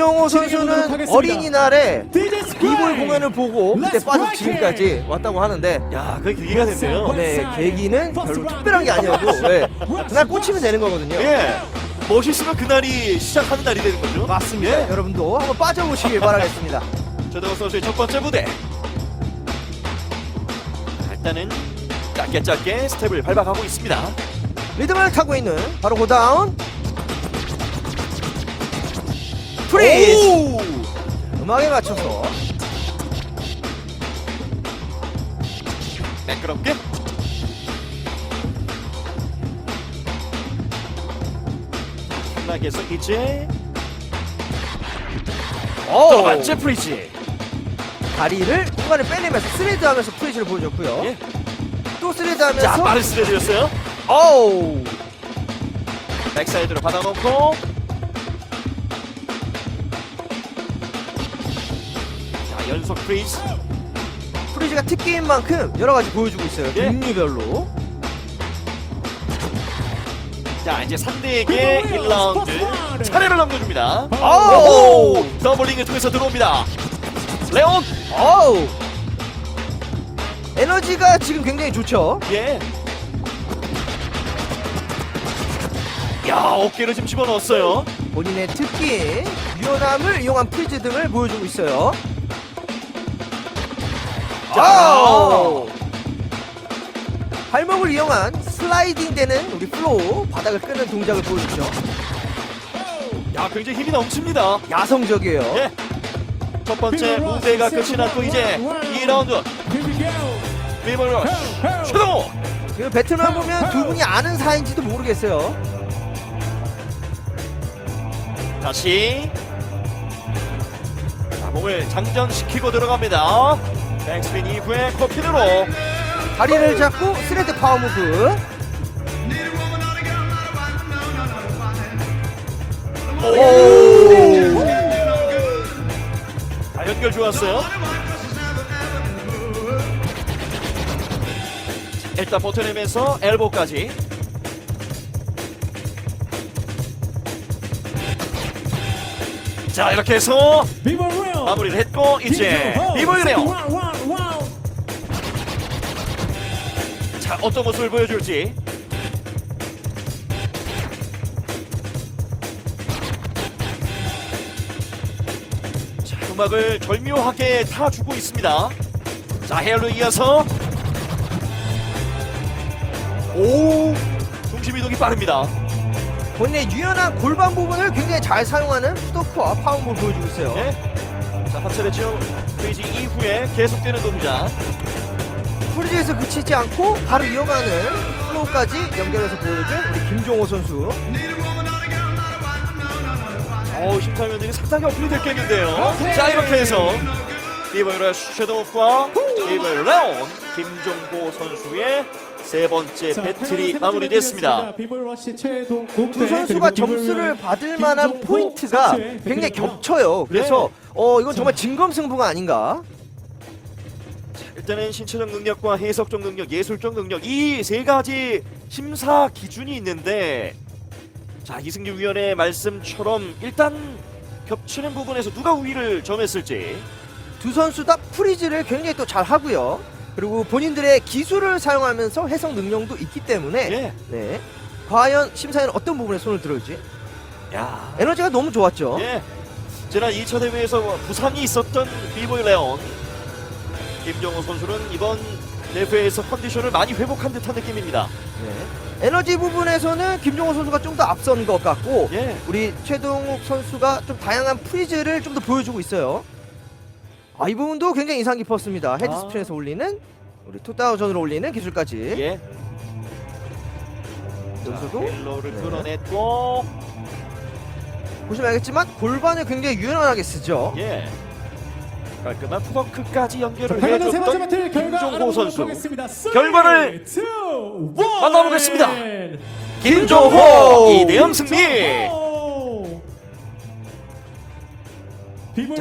김종호 선수는 어린이날에 비볼 공연을 보고 그때 빠져 지금까지 왔다고 하는데 야, 그게 계기가 됐네요. 네 계기는 별로 특별한 게 아니어도 네, 그날 꽂히면 되는 거거든요. 예. 멋있으면 그날이 시작하는 날이 되는 거죠. 맞습니다. 예. 여러분도 한번 빠져보시길 바라겠습니다. 최동호 선수의 첫 번째 무대. 자, 일단은 짧게 짧게 스텝을 밟아가고 있습니다. 리듬을 타고 있는 바로 고다운 프리즈 오! 음악에 맞춰서 매끄럽게. 락에서 이제 번째 프리지. 다리를 공간을 빼내면서 스레드 하면서 프리즈를 보여줬고요. 예. 또 자, 스레드하면서 빠른 스레드였어요. 오 백사이드로 받아놓고 연속 프리즈 프리즈가 특기인 만큼 여러 가지 보여주고 있어요. 예. 종류별로. 자 이제 상대에게 1라운드 차례를 넘겨줍니다 오! 오 더블링을 통해서 들어옵니다 레온 어우 에너지가 지금 굉장히 좋죠. 예. 야 어깨를 좀 집어넣었어요 본인의 특기인 유연함을 이용한 프리즈 등을 보여주고 있어요. 자. 오! 발목을 이용한 슬라이딩 되는 우리 플로우 바닥을 끄는 동작을 보여주죠. 야 굉장히 힘이 넘칩니다 야성적이에요. 예. 첫 번째 무대가 끝이 났고 이제 2라운드 리버럴 최동호 그 배틀만 보면 두 분이 아는 사이인지도 모르겠어요. 다시 자, 몸을 장전시키고 들어갑니다 백스핀 이후에 코피드로 다리를 잡고 스레드 파워 무브. 오! 자, 연결 좋았어요. 일단 버텨내면서 엘보까지. 자 이렇게 해서 마무리를 했고 이제 리버이래요. 자 어떤 모습을 보여줄지. 자 음악을 절묘하게 타주고 있습니다. 자 헤어로 이어서 오 중심 이동이 빠릅니다. 본인의 유연한 골반 부분을 굉장히 잘 사용하는 푸더크와 파워볼 보여주고 있어요. 네. 자 파츠레지오 페이지 이후에 계속되는 동작. 프리즈에서 그치지 않고 바로 이어가는 플로우까지 연결해서 보여준 우리 김종호 선수. 어우 심사위원들이 상당히 어필이 됐겠는데요. 자 이렇게 해서 리버이러 섀도우와 리버이러 레온 김종고 선수의 세 번째 배틀이 마무리됐습니다. 두 선수가 점수를 받을 만한 포인트가 굉장히 겹쳐요. 그래서 어 이건 정말 진검승부가 아닌가. 일단은 신체적 능력과 해석적 능력, 예술적 능력 이 세 가지 심사 기준이 있는데 자 이승규 위원의 말씀처럼 일단 겹치는 부분에서 누가 우위를 점했을지 두 선수 다 프리즈를 굉장히 또 잘 하고요. 그리고 본인들의 기술을 사용하면서 해석 능력도 있기 때문에 예. 네. 과연 심사위는 어떤 부분에 손을 들을지 야 에너지가 너무 좋았죠. 예. 지난 2차 대회에서 부상이 있었던 비보이 레온 김정호 선수는 이번 대회에서 컨디션을 많이 회복한 듯한 느낌입니다. 네. 에너지 부분에서는 김종호 선수가 좀 더 앞선 것 같고 예. 우리 최동욱 선수가 좀 다양한 프리즈를 좀 더 보여주고 있어요. 아, 이 부분도 굉장히 인상 깊었습니다. 헤드 아. 스핀에서 올리는 우리 투다우전으로 올리는 기술까지. 예. 여기서도 벨로를 네. 끌어냈고 보시면 알겠지만 골반을 굉장히 유연하게 쓰죠. 예. 깔끔한 푸더크까지 연결을 당연한 세 번째 해줬던 배틀 결과 김종호 선수. 하겠습니다. 결과를 3, 2, 1. 만나보겠습니다. 김종호! 2대0 승리. 비볼